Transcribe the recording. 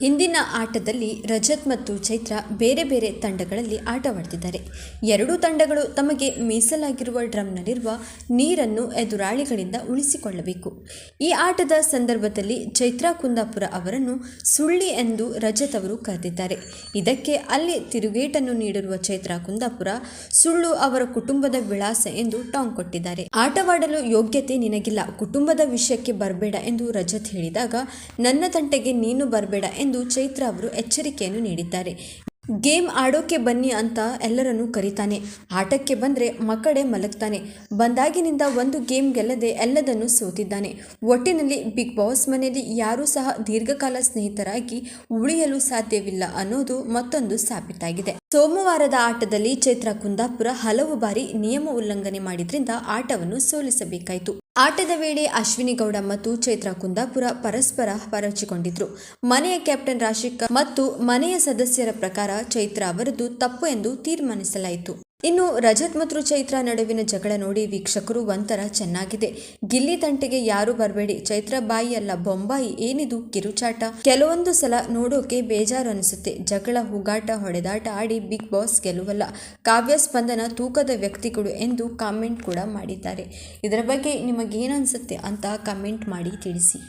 ಹಿಂದಿನ ಆಟದಲ್ಲಿ ರಜತ್ ಮತ್ತು ಚೈತ್ರ ಬೇರೆ ಬೇರೆ ತಂಡಗಳಲ್ಲಿ ಆಟವಾಡ್ತಿದ್ದಾರೆ. ಎರಡೂ ತಂಡಗಳು ತಮಗೆ ಮೀಸಲಾಗಿರುವ ಡ್ರಮ್ನಲ್ಲಿರುವ ನೀರನ್ನು ಎದುರಾಳಿಗಳಿಂದ ಉಳಿಸಿಕೊಳ್ಳಬೇಕು. ಈ ಆಟದ ಸಂದರ್ಭದಲ್ಲಿ ಚೈತ್ರ ಕುಂದಾಪುರ ಅವರನ್ನು ಸುಳ್ಳಿ ಎಂದು ರಜತ್ ಅವರು ಕರೆದಿದ್ದಾರೆ. ಇದಕ್ಕೆ ಅಲ್ಲಿ ತಿರುಗೇಟನ್ನು ನೀಡಿರುವ ಚೈತ್ರ ಕುಂದಾಪುರ ಸುಳ್ಳು ಅವರ ಕುಟುಂಬದ ವಿಳಾಸ ಎಂದು ಟಾಂಗ್ ಕೊಟ್ಟಿದ್ದಾರೆ. ಆಟವಾಡಲು ಯೋಗ್ಯತೆ ನಿನಗಿಲ್ಲ. ಕುಟುಂಬದ ವಿಷಯಕ್ಕೆ ಬರಬೇಡ ಎಂದು ರಜತ್ ಹೇಳಿದಾಗ, ನನ್ನ ತಂಟೆಗೆ ನೀನು ಬರಬೇಡ ಚೈತ್ರ ಅವರು ಎಚ್ಚರಿಕೆಯನ್ನು ನೀಡಿದ್ದಾರೆ. ಗೇಮ್ ಆಡೋಕೆ ಬನ್ನಿ ಅಂತ ಎಲ್ಲರನ್ನೂ ಕರೀತಾನೆ. ಆಟಕ್ಕೆ ಬಂದರೆ ಮಕ್ಕಳೇ ಮಲಗ್ತಾನೆ. ಬಂದಾಗಿನಿಂದ ಒಂದು ಗೇಮ್ ಗೆಲ್ಲದೆ ಎಲ್ಲದನ್ನು ಸೋತಿದ್ದಾನೆ. ಒಟ್ಟಿನಲ್ಲಿ ಬಿಗ್ ಬಾಸ್ ಮನೆಯಲ್ಲಿ ಯಾರೂ ಸಹ ದೀರ್ಘಕಾಲ ಸ್ನೇಹಿತರಾಗಿ ಉಳಿಯಲು ಸಾಧ್ಯವಿಲ್ಲ ಅನ್ನೋದು ಮತ್ತೊಂದು ಸಾಬೀತಾಗಿದೆ. ಸೋಮವಾರದ ಆಟದಲ್ಲಿ ಚೈತ್ರ ಕುಂದಾಪುರ ಹಲವು ಬಾರಿ ನಿಯಮ ಉಲ್ಲಂಘನೆ ಮಾಡಿದ್ರಿಂದ ಆಟವನ್ನು ಸೋಲಿಸಬೇಕಾಯಿತು. ಆಟದ ವೇಳೆ ಅಶ್ವಿನಿ ಗೌಡ ಮತ್ತು ಚೈತ್ರಾ ಕುಂದಾಪುರ ಪರಸ್ಪರ ಪರಚಿಕೊಂಡಿದ್ರು ಮನೆಯ ಕ್ಯಾಪ್ಟನ್ ರಾಶಿಕಾ ಮತ್ತು ಮನೆಯ ಸದಸ್ಯರ ಪ್ರಕಾರ ಚೈತ್ರಾ ಅವರದ್ದು ತಪ್ಪು ಎಂದು ತೀರ್ಮಾನಿಸಲಾಯಿತು. ಇನ್ನು ರಜತ್ ಮತ್ತು ಚೈತ್ರ ನಡುವಿನ ಜಗಳ ನೋಡಿ ವೀಕ್ಷಕರು ಒಂಥರ ಚೆನ್ನಾಗಿದೆ. ಗಿಲ್ಲಿ ತಂಟೆಗೆ ಯಾರು ಬರಬೇಡಿ. ಚೈತ್ರ ಬಾಯಿ ಅಲ್ಲ, ಬೊಂಬಾಯಿ ಏನಿದು? ಕಿರುಚಾಟ. ಕೆಲವೊಂದು ಸಲ ನೋಡೋಕೆ ಬೇಜಾರು ಅನಿಸುತ್ತೆ ಜಗಳ, ಹುಗಾಟ, ಹೊಡೆದಾಟ ಆಡಿ ಬಿಗ್ ಬಾಸ್ ಗೆಲುವಲ್ಲ ಕಾವ್ಯ ಸ್ಪಂದನ ತೂಕದ ವ್ಯಕ್ತಿಗಳು ಎಂದು ಕಾಮೆಂಟ್ ಕೂಡ ಮಾಡಿದ್ದಾರೆ. ಇದರ ಬಗ್ಗೆ ನಿಮಗೇನು ಅನಿಸುತ್ತೆ ಅಂತ ಕಮೆಂಟ್ ಮಾಡಿ ತಿಳಿಸಿ.